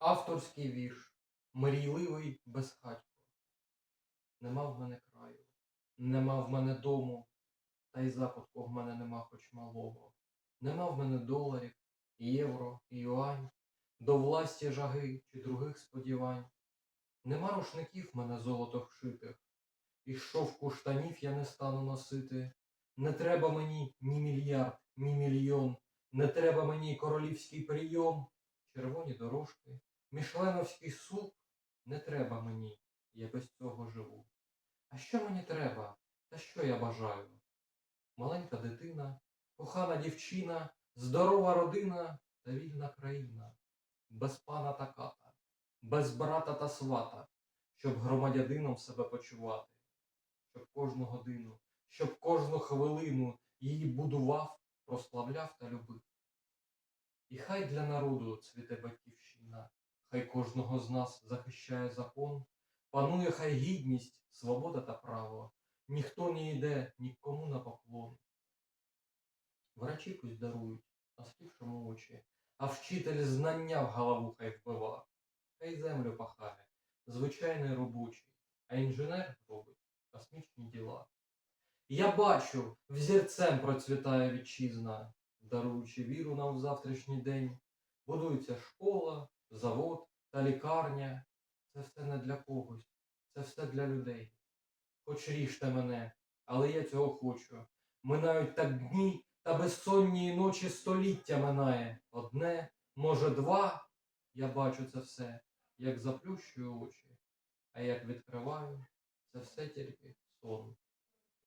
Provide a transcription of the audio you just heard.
Авторський вірш, мрійливий безхатько. Нема в мене краю, нема в мене дому, та й западку в мене нема хоч малого. Нема в мене доларів, євро, і юань, до власті жаги чи других сподівань. Нема рушників мене золото вшитих, і шовку штанів я не стану носити. Не треба мені ні мільярд, ні мільйон, не треба мені королівський прийом, червоні дорожки, мішленовський суп. Не треба мені, я без цього живу. А що мені треба, та що я бажаю? Маленька дитина, кохана дівчина, здорова родина та вільна країна, без пана та ката, без брата та свата, щоб громадянином себе почувати, щоб кожну годину, щоб кожну хвилину її будував, прославляв та любив. І хай для народу цвіте батьківщина, хай кожного з нас захищає закон, панує хай гідність, свобода та право, ніхто не йде нікому на поклон. Врачі пусть дарують, насківшому очі, а вчитель знання в голову хай вбива, хай землю пахає, звичайний робочий, а інженер робить космічні діла. Я бачу, взірцем процвітає вітчизна, даруючи віру нам в завтрашній день. Будується школа, завод та лікарня. Це все не для когось, це все для людей. Хоч ріжте мене, але я цього хочу. Минають так дні та безсонні ночі століття минає. Одне, може, два. Я бачу це все, як заплющую очі, а як відкриваю, це все тільки сон.